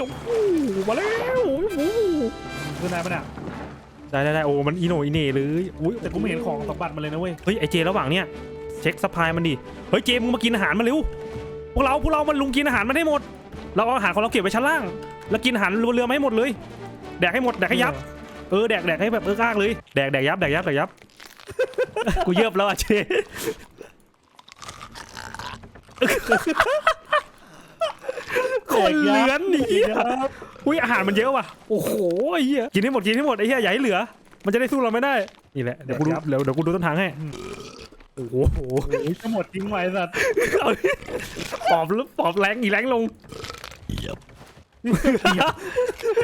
จงอู้มาแล้วโอ้โหขึ้นได้ปะเนี่ยได้ได้ได้โอ้มันอีโหนอีเหน่เลยอุ้ยแต่กูไม่เห็นของสมบัติมันเลยนะเว้ยเฮ้ยไอเจระหว่างเนี้ยเช็คสปายมันดิเฮ้ยเจมึงมากินอาหารมาเร็วพวกเราพวกเรามันลุงกินอาหารมันให้หมด เราเอาอาหารของเราเก็บไว้ชั้นล่าง แล้วกินอาหารบนเรือมาให้หมดเลยแดกให้หมดแดกให้ยับเออแดกแดกให้แบบเออกากเลยแดกแดกยับแดกยับแดกยับกูเยิบแล้วอะเจ คนเหลือนนี่ครับอุ้ยอาหารมันเยอะว่ะ โอ้โหไอ้เหี้ยกินให้หมดกินให้หมดไอ้เหี้ยอย่าให้เหลือ มันจะได้สู้เราไม่ได้ นี่แหละ เดี๋ยวกูดูเดี๋ยวเดี๋ยวกูดูต้นทางให้ โอ้โหโอ้ยจะหมดทิ้งไว้สัตว์เอาดิปอบลึกปอบแรงอีแรงลง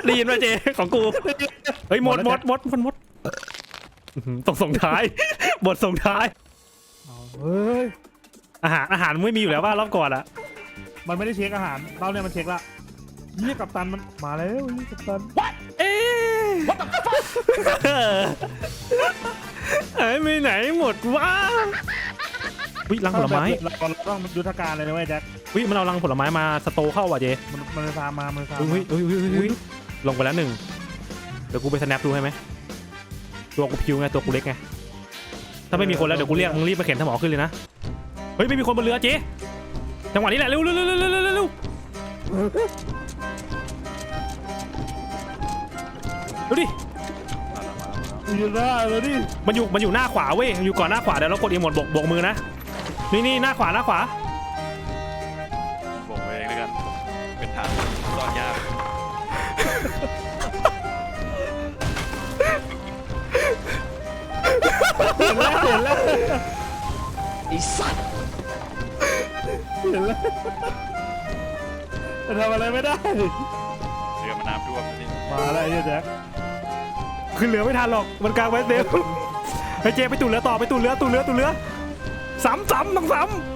ได้ยินไหมเจของกู เฮ้ยหมดหมดหมดมันหมดอื้อหือตกส่งท้าย บทส่งท้ายเอาเฮ้ย อาหารอาหารไม่มีอยู่แล้วว่ารอบก่อนอะ มันไม่ได้เช็คอาหารเราเนี่ยมันเช็คละยี่กับตันมันมาแล้วยี่กับตันเอ๊ะหายไปไหนหมดวะวิลังผลไม้เราต้องยุทธการเลยนะเว้ยแจ็ควิมันเอาลังผลไม้มาสโตร์เข้าว่ะเจมันมันตามมามันตามเฮ้ยมาเฮ้ยเฮ้ยเฮ้ยเฮ้ยลงไปแล้วหนึ่งเดี๋ยวกูไปสแนปดูให้ไหมตัวกูพิวไงตัวกูเล็กไงถ้าไม่มีคนแล้วเดี๋ยวกูเรียกมึงรีบไปเข็นสมอขึ้นเลยนะเฮ้ยไม่มีคนบนเรือเจ๊ จังหวะนี้แหละเร็วเร็วเร็วเร็วเร็วเร็วเร็วดูดิ อยู่ได้เลยดิมันอยู่ มันอยู่หน้าขวาเว้ย อยู่ก่อนหน้าขวาเดี๋ยวเรากดอีโมดบกบกมือนะ นี่นี่หน้าขวาหน้าขวา บอกเองแล้วกัน เป็นทางซ่อนยากเห็นแล้วเห็นแล้วไอ้สัตว์ เห็นแล้วแต่ทำอะไรไม่ได้ เรือมันน้ำท่วมนะสิมาแล้วไอ้เหี้ยแจ็คคือนเรือไม่ทันหรอก มันกลางเวสเดฟไอ้เจไปตุ่นเรือต่อไปตุ่นเรือตุ่นเรือตุ่นเรือซ้ำๆต้องซ้ำ